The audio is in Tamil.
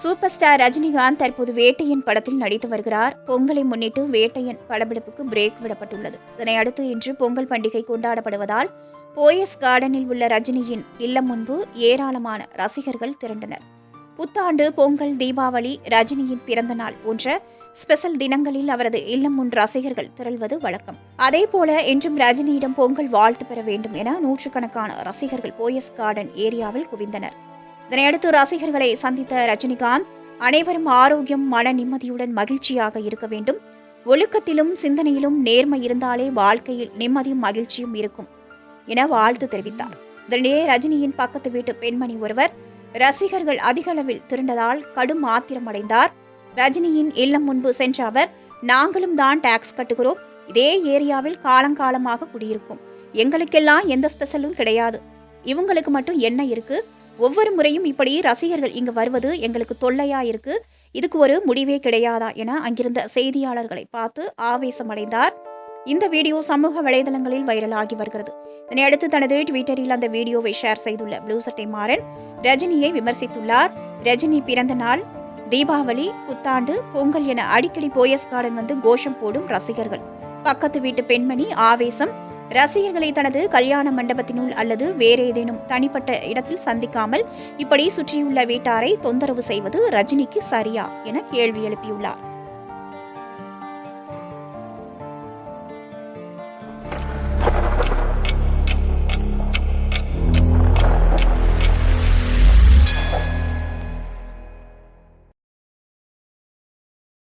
சூப்பர் ஸ்டார் ரஜினிகாந்த் தற்போது வேட்டையன் படத்தில் நடித்து வருகிறார். பொங்கலை முன்னிட்டு வேட்டையன் படப்பிடிப்புக்கு பிரேக் விடப்பட்டுள்ளது. இதனை அடுத்து இன்று பொங்கல் பண்டிகை கொண்டாடப்படுவதால் போயஸ் கார்டனில் உள்ள ரஜினியின் இல்லம் முன்பு ஏராளமான ரசிகர்கள் திரண்டனர். புத்தாண்டு பொங்கல் தீபாவளி ரஜினியின் பிறந்த நாள் போன்ற ஸ்பெஷல் தினங்களில் அவரது இல்லம் முன் ரசிகர்கள் திரள்வது வழக்கம். அதேபோல இன்றும் ரஜினியிடம் பொங்கல் வாழ்த்து பெற வேண்டும் என நூற்றுக்கணக்கான ரசிகர்கள் போயஸ் கார்டன் ஏரியாவில் குவிந்தனர். இதனையடுத்து ரசிகர்களை சந்தித்த ரஜினிகாந்த் அனைவரும் ஆரோக்கியம் மன நிம்மதியுடன் மகிழ்ச்சியாக இருக்க வேண்டும். ஒழுக்கத்திலும் சிந்தனையிலும் நேர்மை இருந்தாலே வாழ்க்கையில் நிம்மதியும் மகிழ்ச்சியும் இருக்கும் என வாழ்த்து தெரிவித்தார். இதனிடையே ரஜினியின் பக்கத்து வீட்டு பெண்மணி ஒருவர் ரசிகர்கள் அதிகளவில் திரண்டதால் கடும் ஆத்திரமடைந்தார். ரஜினியின் இல்லம் முன்பு சென்ற அவர் நாங்களும் தான் டாக்ஸ் கட்டுகிறோம். இதே ஏரியாவில் காலங்காலமாக குடியிருக்கும். எங்களுக்கெல்லாம் எந்த ஸ்பெஷலும் கிடையாது. இவங்களுக்கு மட்டும் என்ன இருக்கு? ஒவ்வொரு முறையும் இப்படி ரசிகர்கள் இங்கு வருவது எங்களுக்கு தொல்லையா இருக்கு இதுக்கு ஒரு முடிவே கிடையாதா என அங்கிருந்த செய்தியாளர்களை பார்த்து ஆவேசமடைந்தார். இந்த வீடியோ சமூக வலைதளங்களில் வைரலாகி வருகிறது. இதனையடுத்து தனது ட்விட்டரில் அந்த வீடியோவை ஷேர் செய்துள்ள ப்ளூ சட்டை மாறன் ரஜினியை விமர்சித்துள்ளார். ரஜினி பிறந்த நாள் தீபாவளி புத்தாண்டு பொங்கல் என அடிக்கடி போயஸ் கார்டன் வந்து கோஷம் போடும் ரசிகர்கள். பக்கத்து வீட்டு பெண்மணி ஆவேசம் ரசிகர்களை தனது கல்யாண மண்டபத்தினுள் அல்லது வேறு ஏதேனும் தனிப்பட்ட இடத்தில் சந்திக்காமல் இப்படி சுற்றியுள்ள வீட்டாரை தொந்தரவு செய்வது ரஜினிக்கு சரியா என கேள்வி எழுப்பியுள்ளார்.